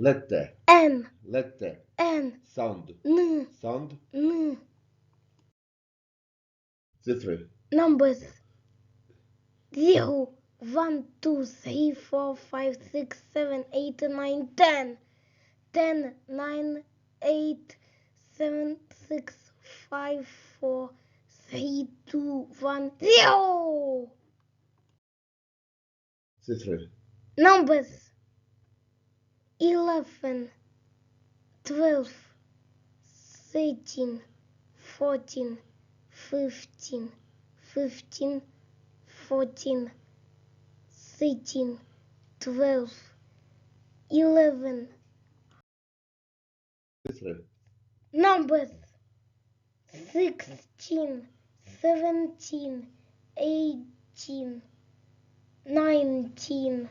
Letter. M. Letter. N. Sound. N. Sound. N. Three. Numbers. Zero, one, two, three, four, five, six, seven, eight, nine, ten, ten, nine, eight, seven, six, five, four, three, two, one, zero. Three. Numbers eleven, twelve, thirteen, fourteen, fifteen, fifteen, fourteen, thirteen, twelve, eleven. Numbers sixteen, seventeen, eighteen, nineteen,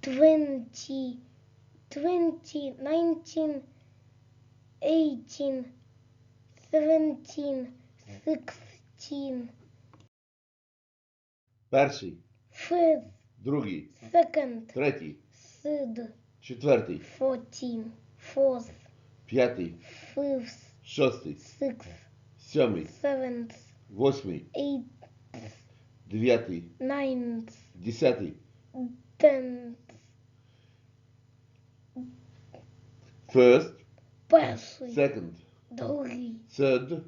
twenty. Twenty, nineteen, eighteen, seventeen, sixteen, Перший. first, Другий. second, Третій. third, Четвертий. fourteen, fourth, П'ятий. fifth, Шостий. sixth, Сьомий. seventh, Восьмий. eighth, Дев'ятий. ninth, Десятий. tenth. First. Перший, Second. другий, Third.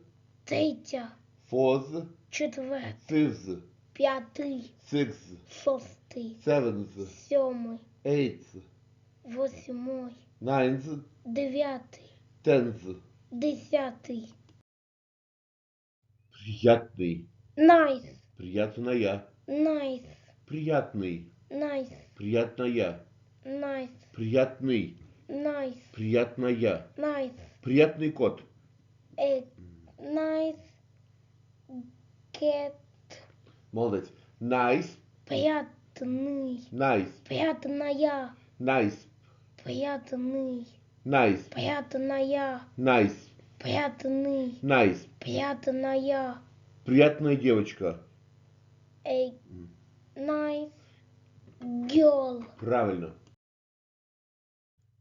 третя, Fourth. четвертий, Fifth. п'ятий, Sixth. шостий, Seventh. сьомий, Eighth. восьмий, Ninth. дев'ятий, Tenth. десятий. Приятный. Найс, Приятная. найс, Приятный. найс, Приятная. найс, Приятный. Найс, Приятная. найс, Приятный кот. е, найс, кет, Молодець. Nice. приятний, Nice. приятная, Nice. приятный, Nice. приятная, Nice. приятный, Nice. приятная, Приятная девочка. a nice girl. Правильно.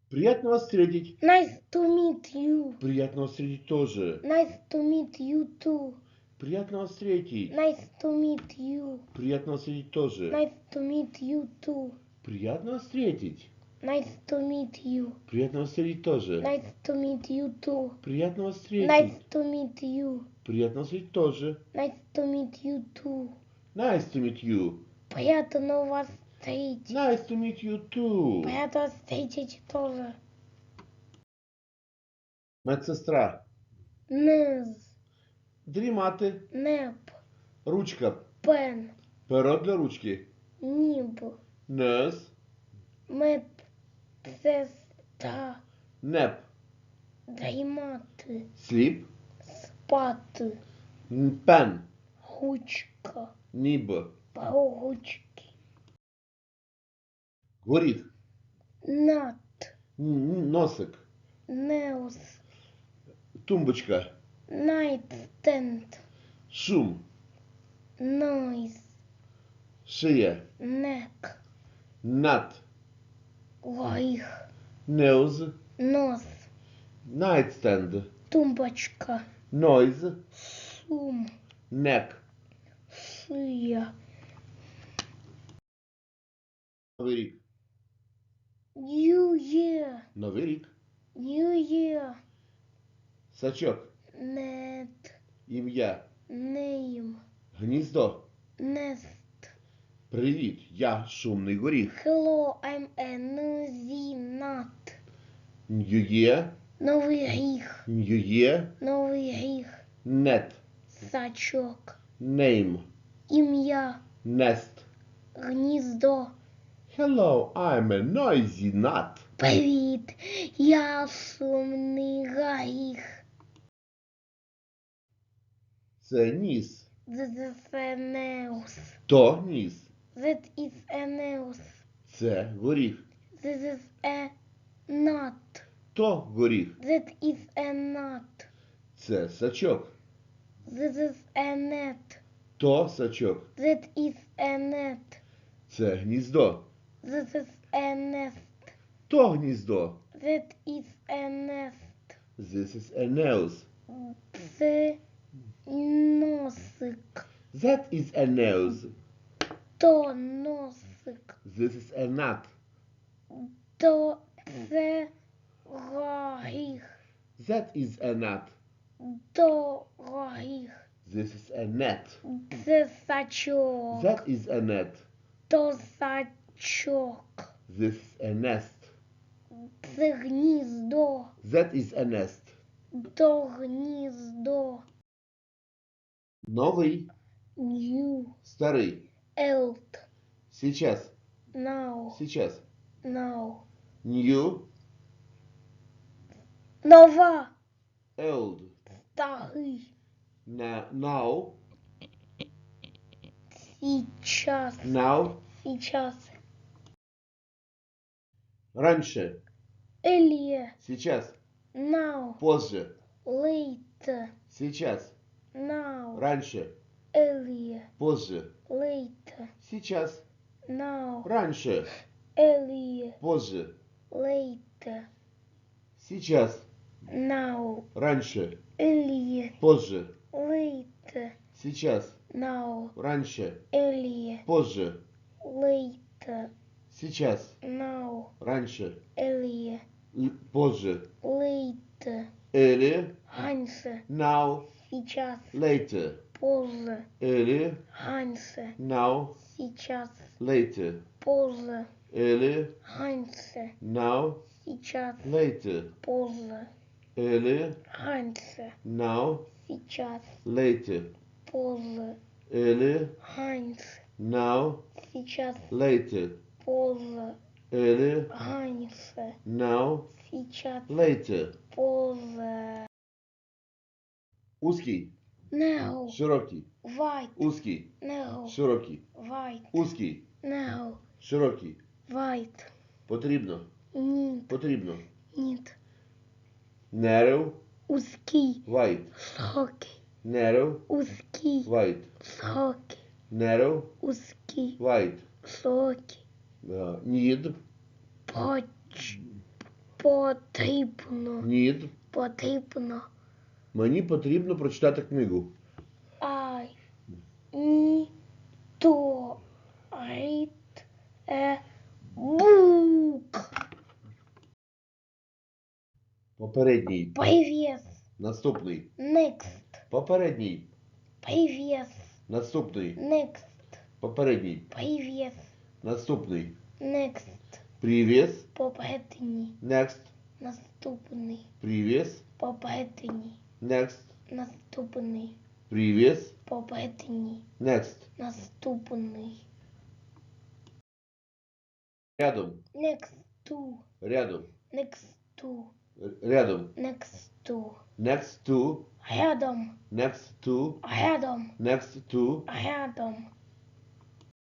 Приятно вас встретить. Nice to meet you. Приятно вас встретить тоже. Nice to meet you too. Приятно вас встретить. Nice to meet you. Приятно вас встретить тоже. Nice to meet you too. Приятно вас встретить. Nice to meet you. Приятно вас встретить тоже. Nice to meet you too. Приятно вас Nice встретить. to meet you. Приятно вас встретить тоже. Nice to meet you too. Nice to meet you. Приятно вас встретить. Nice to meet you too. Приятно вас встретить тоже. Медсестра. Низ, Дрімати. неб, Ручка. пен, Перо для ручки. ніб, Нес. медсестра, Неп. дрімати, Сліп. спати, Н- Пен. ручка, Ніб. ручки, Горіх. над, Н- н- Носик. неус, Тумбочка. nightstand, Шум. noise, Шия. neck, Над. горіх, Неуз. нос, Найтстенд. тумбочка, Нойз. сум, Нек. шия, Новий рік. New year, Новий рік. new year, Сачок. net, Ім'я. name, Гніздо. nest. Привіт. Я шумний горіх. Hello, I'm a nosy nut. Ньює. Новий ріг, Ньює. новий ріг, Нет. сачок, Name. ім'я, Nest. гніздо. Hello, I'm a noisy nut. Привіт, я сумний горіх. Це ніс. This is nose. То ніс. That is nose. Це горіх. This is a nut. То горіх. That is a nut. Це сачок. This is a net. То сачок. That is a net. Це гніздо. This is a nest. То гніздо. That is a nest. This is a nose. Це носик. That is a nose. То носик. This is a nut. То це горіх. That is a nut. То горіх. This is a net. Це сачок. That is a net. То сачок. This is a nest. Це гніздо. That is a nest. То гніздо. Новый, New. старый. Elt. Сейчас, Now. сейчас. Now. New, Нова. old. Старий. Na- now, Сейчас. now. Сейчас. Раньше, Earlier. сейчас. Now. Позже, Later. сейчас. Now. Раньше, Earlier. позже. Later. Сейчас. Now. Раньше, Earlier. позже. Later. Сейчас. Now. Раньше, Earlier. позже. Later. Сейчас. Now. Раньше, Earlier. позже. Later. Сейчас. Now. Раньше, Earlier. л- позже. Later. Earlier, Раньше. now, Сейчас. later. Позже. Earlier, Раньше. now, Сейчас. later. Позже. Earlier, Раньше. now, Сейчас. later. Позже. Earlier, Раньше. now, Сейчас. later. Позже. Earlier, Раньше. now, Сейчас. later. Позже. Earlier, Раньше. now, Сейчас. later. Позже. Узкий, Now. широкий, White. узкий, Now. широкий, White. узкий, Now. широкий. White. Потрібно, Need. потрібно. Need. Narrow, Узкий. wide. Широкий. Narrow, Узкий. wide. Широкий. Narrow, Узкий. wide. Широкий. Uh, need, Поч... Потрібно. need. Потрібно. Мені потрібно прочитати книгу. I need to read a book. Попередній. Previous. Наступний. Next. Попередній. Previous. Наступний. Next. Попередній. Previous. Наступний. Next. Previous. Попередній. Next. Наступний. Previous. Попередній. Next. Наступний. Previous. Попередній. Next. Наступний. Рядом. Next to. Рядом. Next to. Р- Рядом. Next to. Next to. Рядом. Next to. Рядом. Next to. Рядом.